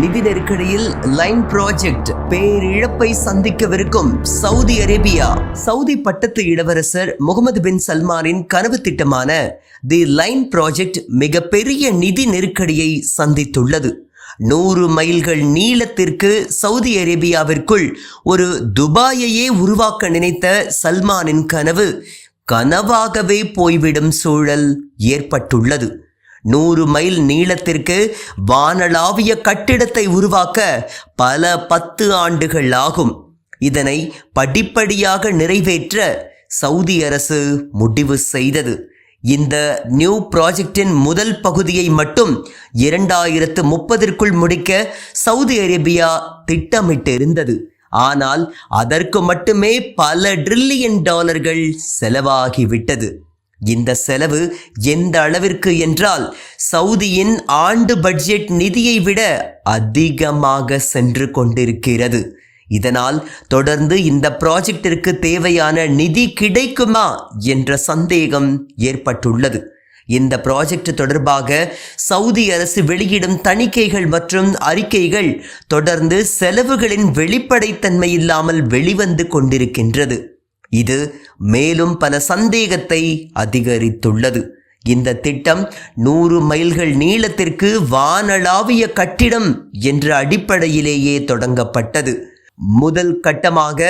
நிதி நெருக்கடியில் line project பேரிழப்பை சந்திக்கவிருக்கும் சவுதி அரேபியா. சவுதி பட்டத்து இளவரசர் முகமது பின் சல்மானின் கனவு திட்டமான தி லைன் ப்ராஜெக்ட் மிகப்பெரிய நிதி நெருக்கடியை சந்தித்துள்ளது. நூறு மைல்கள் நீளத்திற்கு சவுதி அரேபியாவிற்குள் ஒரு துபாயையே உருவாக்க நினைத்த சல்மானின் கனவு கனவாகவே போய்விடும் சூழல் ஏற்பட்டுள்ளது. நூறு மைல் நீளத்திற்கு வானளாவிய கட்டிடத்தை உருவாக்க பல பத்து ஆண்டுகள் ஆகும். இதனை படிப்படியாக நிறைவேற்ற சவுதி அரசு முடிவு செய்தது. இந்த நியூ ப்ராஜெக்டின் முதல் பகுதியை மட்டும் இரண்டாயிரத்து முப்பதற்குள் முடிக்க சவுதி அரேபியா திட்டமிட்டிருந்தது. ஆனால் அதற்கு மட்டுமே பல ட்ரில்லியன் டாலர்கள் செலவாகிவிட்டது. இந்த செலவு எந்த அளவிற்கு என்றால் சவுதியின் ஆண்டு பட்ஜெட் நிதியை விட அதிகமாக சென்று கொண்டிருக்கிறது. இதனால் தொடர்ந்து இந்த ப்ராஜெக்டிற்கு தேவையான நிதி கிடைக்குமா என்ற சந்தேகம் ஏற்பட்டுள்ளது. இந்த ப்ராஜெக்ட் தொடர்பாக சவுதி அரசு வெளியிடும் தணிக்கைகள் மற்றும் அறிக்கைகள் தொடர்ந்து செலவுகளின் வெளிப்படைத்தன்மை இல்லாமல் வெளிவந்து கொண்டிருக்கின்றது. இது மேலும் பல சந்தேகத்தை அதிகரித்துள்ளது. இந்த திட்டம் நூறு மைல்கள் நீளத்திற்கு வானளாவிய கட்டிடம் என்ற அடிப்படையிலேயே தொடங்கப்பட்டது. முதல் கட்டமாக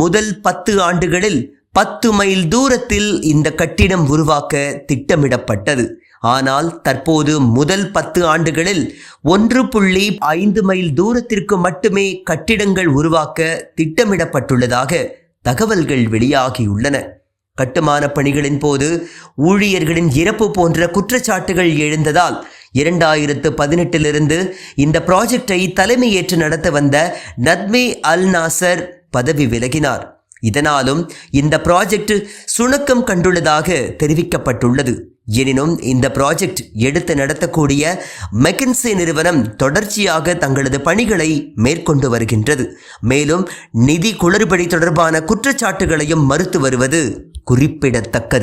முதல் பத்து ஆண்டுகளில் பத்து மைல் தூரத்தில் இந்த கட்டிடம் உருவாக்க திட்டமிடப்பட்டது. ஆனால் தற்போது முதல் பத்து ஆண்டுகளில் ஒன்று புள்ளி ஐந்து மைல் தூரத்திற்கு மட்டுமே கட்டிடங்கள் உருவாக்க திட்டமிடப்பட்டுள்ளதாக தகவல்கள் வெளியாகியுள்ளன. கட்டுமான பணிகளின் போது ஊழியர்களின் இறப்பு போன்ற குற்றச்சாட்டுகள் எழுந்ததால் இரண்டாயிரத்து பதினெட்டிலிருந்து இந்த ப்ராஜெக்டை தலைமையேற்று நடத்த வந்த நத்மே அல் நாசர் பதவி விலகினார். இதனாலும் இந்த ப்ராஜெக்ட் சுணக்கம் கண்டுள்ளதாக தெரிவிக்கப்பட்டுள்ளது. எனினும் இந்த ப்ராஜெக்ட் எடுத்து நடத்தக்கூடிய மெக்கின்சே நிறுவனம் தொடர்ச்சியாக தங்களது பணிகளை மேற்கொண்டு வருகின்றது. மேலும் நிதி குளறுபடி தொடர்பான குற்றச்சாட்டுகளையும் மறுத்து வருவது குறிப்பிடத்தக்கது.